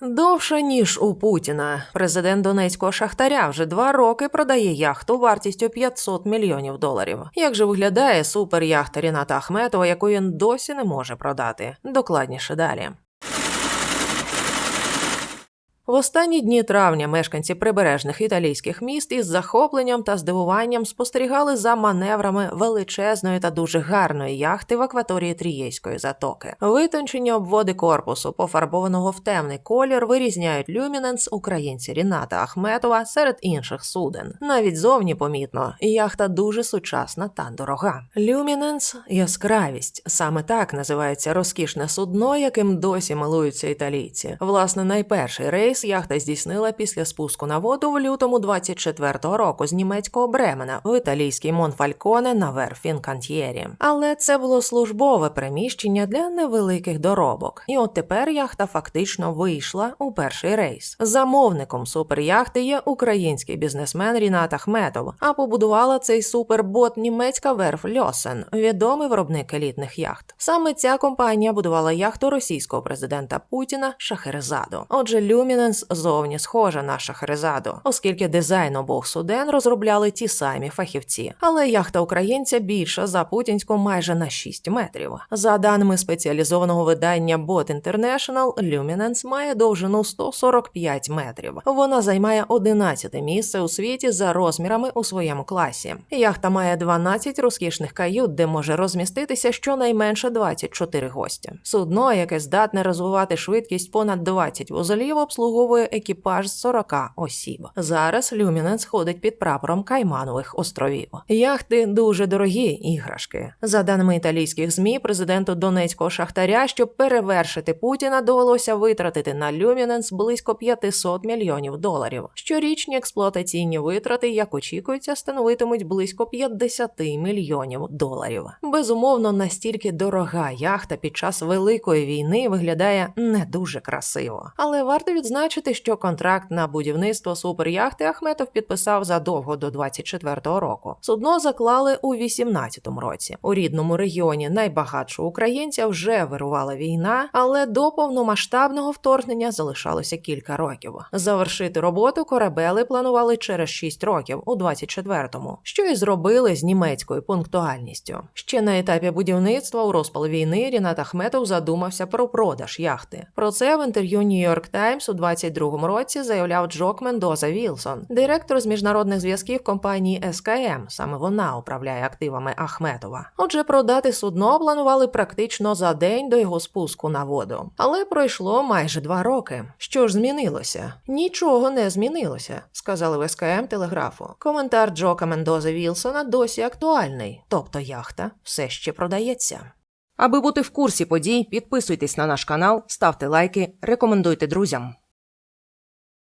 Довше ніж у Путіна. Президент Донецького шахтаря вже два роки продає яхту вартістю 500 мільйонів доларів. Як же виглядає суперяхта Ріната Ахметова, яку він досі не може продати? Докладніше далі. В останні дні травня мешканці прибережних італійських міст із захопленням та здивуванням спостерігали за маневрами величезної та дуже гарної яхти в акваторії Трієської затоки. Витончені обводи корпусу, пофарбованого в темний колір, вирізняють люміненс українці Ріната Ахметова серед інших суден. Навіть зовні помітно, яхта дуже сучасна та дорога. Люміненс яскравість. Саме так називається розкішне судно, яким досі милуються італійці. Власне, найперший рейс яхта здійснила після спуску на воду в лютому 24-го року з німецького Бремена в італійський Монфальконе на Верфінкантьєрі. Але це було службове приміщення для невеликих доробок. І от тепер яхта фактично вийшла у перший рейс. Замовником суперяхти є український бізнесмен Рінат Ахметов, а побудувала цей супербот німецька верф Льосен, відомий виробник елітних яхт. Саме ця компанія будувала яхту російського президента Путіна Шахерезаду. Отже, Люміненс зовні схожа на Шахерезаду, оскільки дизайн обох суден розробляли ті самі фахівці. Але яхта українця більша за путінську майже на 6 метрів. За даними спеціалізованого видання Bot International, Luminance має довжину 145 метрів. Вона займає 11 місце у світі за розмірами у своєму класі. Яхта має 12 розкішних кают, де може розміститися щонайменше 24 гостя. Судно, яке здатне розвивати швидкість понад 20 вузолів, обслуговує екіпаж з 40 осіб. Зараз Люміненс ходить під прапором Кайманових островів. Яхти дуже дорогі іграшки. За даними італійських змі, президенту Донецького шахтаря, щоб перевершити Путіна, довелося витратити на Люміненс близько 500 мільйонів доларів. Щорічні експлуатаційні витрати, як очікується, становитимуть близько 50 мільйонів доларів. Безумовно, настільки дорога яхта під час великої війни виглядає не дуже красиво. Але варто відзначити, що контракт на будівництво суперяхти Ахметов підписав задовго до 24-го року. Судно заклали у 18-му році. У рідному регіоні найбагатшого українця вже вирувала війна, але до повномасштабного вторгнення залишалося кілька років. Завершити роботу корабели планували через 6 років у 24-му, що і зробили з німецькою пунктуальністю. Ще на етапі будівництва у розпал війни Рінат Ахметов задумався про продаж яхти. Про це в інтерв'ю York Times у 22-му році заявляв Джок Мендоза Вілсон, директор з міжнародних зв'язків компанії СКМ. Саме вона управляє активами Ахметова. Отже, продати судно планували практично за день до його спуску на воду. Але пройшло майже два роки. Що ж змінилося? Нічого не змінилося, сказали в СКМ телеграфу. Коментар Джока Мендози Вілсона досі актуальний, тобто яхта все ще продається. Аби бути в курсі подій, підписуйтесь на наш канал, ставте лайки, рекомендуйте друзям.